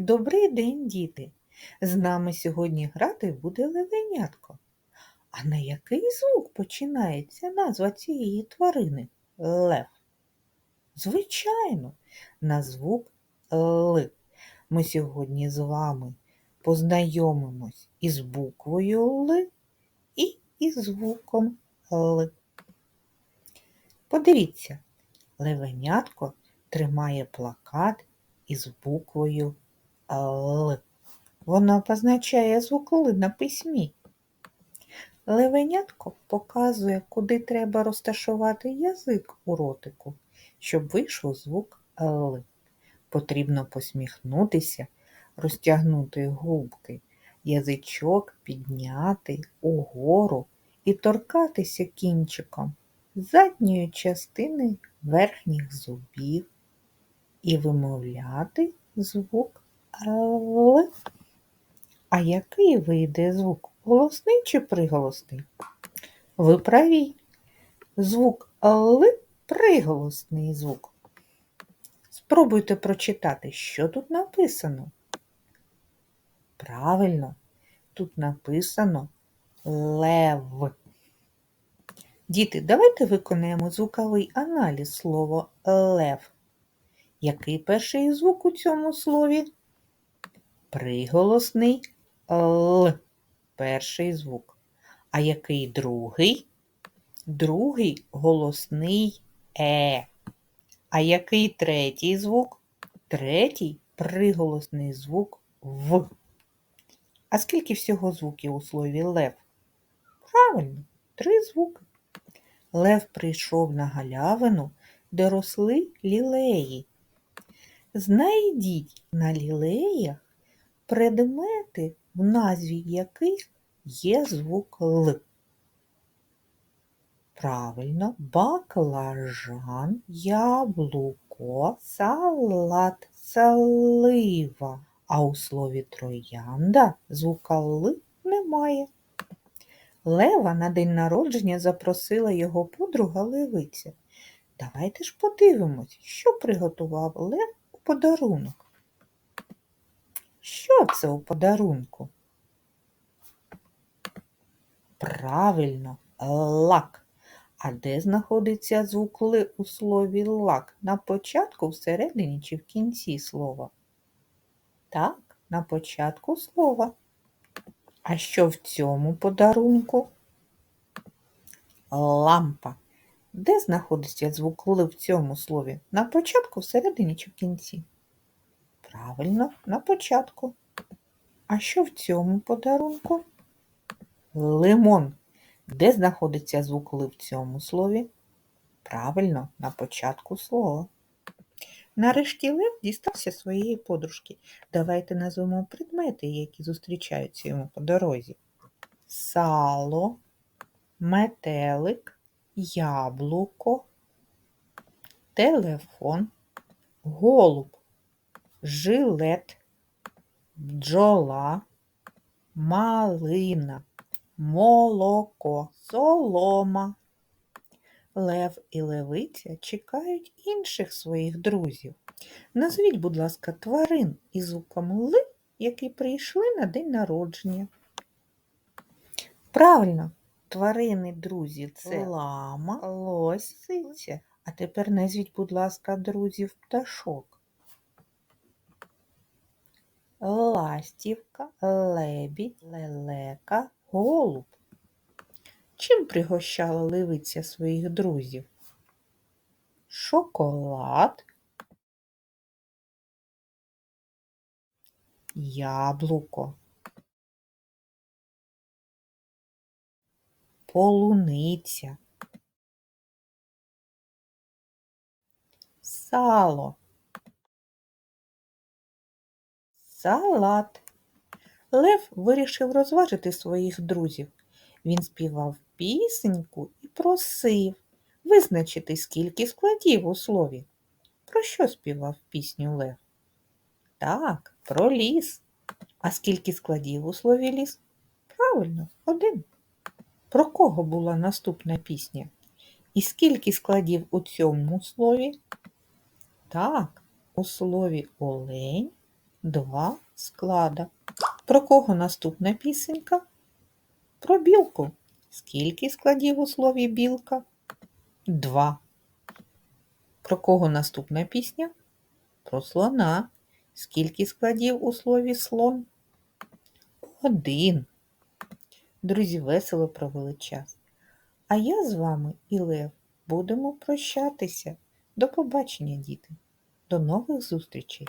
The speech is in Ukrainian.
Добрий день, діти! З нами сьогодні грати буде левенятко. А на який звук починається назва цієї тварини? Лев. Звичайно, на звук Л. Ми сьогодні з вами познайомимось із буквою Л і із звуком Л. Подивіться, левенятко тримає плакат із буквою Л. Вона позначає звук Л на письмі. Левенятко показує, куди треба розташувати язик у ротику, щоб вийшов звук Л. Потрібно посміхнутися, розтягнути губки, язичок підняти угору і торкатися кінчиком задньої частини верхніх зубів і вимовляти звук Л. А який вийде звук? Голосний чи приголосний? Ви праві. Звук Л приголосний звук. Спробуйте прочитати, що тут написано. Правильно, тут написано лев. Діти, давайте виконаємо звуковий аналіз слова лев. Який перший звук у цьому слові? Приголосний Л. Перший звук. А який другий? Другий голосний Е. А який третій звук? Третій приголосний звук В. А скільки всього звуків у слові лев? Правильно, три звуки. Лев прийшов на галявину, де росли лілеї. Знайдіть на лілеях предмети, в назві яких є звук Л. Правильно, баклажан, яблуко, салат, салива. А у слові троянда звука Л немає. Лева на день народження запросила його подруга Левиця. Давайте ж подивимось, що приготував Лев у подарунок. Що це у подарунку? Правильно, лак. А де знаходиться звук Л у слові лак? На початку, всередині чи в кінці слова? Так, на початку слова. А що в цьому подарунку? Лампа. Де знаходиться звук Л в цьому слові? На початку, всередині чи в кінці? Правильно, на початку. А що в цьому подарунку? Лимон. Де знаходиться звук Л в цьому слові? Правильно, на початку слова. Нарешті Лев дістався своєї подружки. Давайте назвемо предмети, які зустрічаються йому по дорозі. Сало, метелик, яблуко, телефон, голуб, жилет, бджола, малина, молоко, солома. Лев і левиця чекають інших своїх друзів. Назвіть, будь ласка, тварин із звуком які прийшли на день народження. Правильно, тварини, друзі, це лама, лось, сиця. А тепер назвіть, будь ласка, друзів пташок. Ластівка, лебідь, лелека, голуб. Чим пригощала левиця своїх друзів? Шоколад, яблуко, полуниця, сало, салат. Лев вирішив розважити своїх друзів. Він співав пісеньку і просив визначити, скільки складів у слові. Про що співав пісню Лев? Так, про ліс. А скільки складів у слові ліс? Правильно, один. Про кого була наступна пісня? І скільки складів у цьому слові? Так, у слові олень два склада. Про кого наступна пісенька? Про білку. Скільки складів у слові білка? Два. Про кого наступна пісня? Про слона. Скільки складів у слові слон? Один. Друзі, весело провели час. А я з вами і Лев будемо прощатися. До побачення, діти. До нових зустрічей!